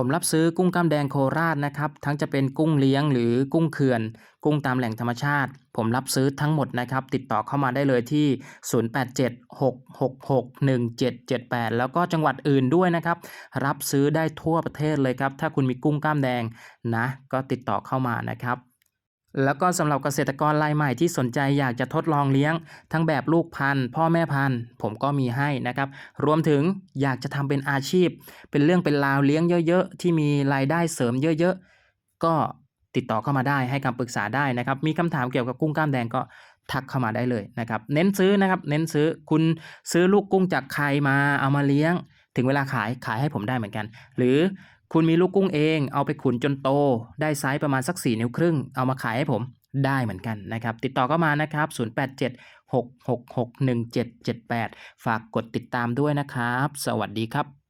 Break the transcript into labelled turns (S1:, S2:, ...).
S1: ผมรับซื้อกุ้งกล้ามแดงโคราชนะครับ ทั้งจะเป็นกุ้งเลี้ยงหรือกุ้งเขื่อน กุ้งตามแหล่งธรรมชาติ ผมรับซื้อทั้งหมดนะครับ ติดต่อเข้ามาได้เลยที่ 0876661778 แล้วก็จังหวัดอื่นด้วยนะครับ รับซื้อได้ทั่วประเทศเลยครับ ถ้าคุณมีกุ้งกล้ามแดงนะ ก็ติดต่อเข้ามานะครับ แล้วก็สำหรับเกษตรกรรายใหม่ที่สนใจอยากจะทดลองเลี้ยง ทั้งแบบลูกพันธุ์ พ่อแม่พันธุ์ผมก็มีให้นะครับ รวมถึงอยากจะทำเป็นอาชีพ เป็นเรื่องเป็นราวเลี้ยงเยอะๆ ที่มีรายได้เสริมเยอะๆ ก็ติดต่อเข้ามาได้ให้คำปรึกษาได้นะครับ มีคำถามเกี่ยวกับกุ้งกล้ามแดงก็ทักเข้ามาได้เลยนะครับ เน้นซื้อนะครับ เน้นซื้อคุณซื้อลูกกุ้งจากใครมาเอามาเลี้ยง ถึงเวลาขายขายให้ผมได้เหมือนกัน หรือ คุณมีลูกกุ้งเองเอาไปขุนจนโต ได้ไซส์ประมาณสัก 4 นิ้วครึ่ง เอามาขายให้ผมได้เหมือนกันนะครับ ติดต่อก็มานะครับ 087 666 1778 ฝากกดติดตามด้วยนะครับ สวัสดีครับ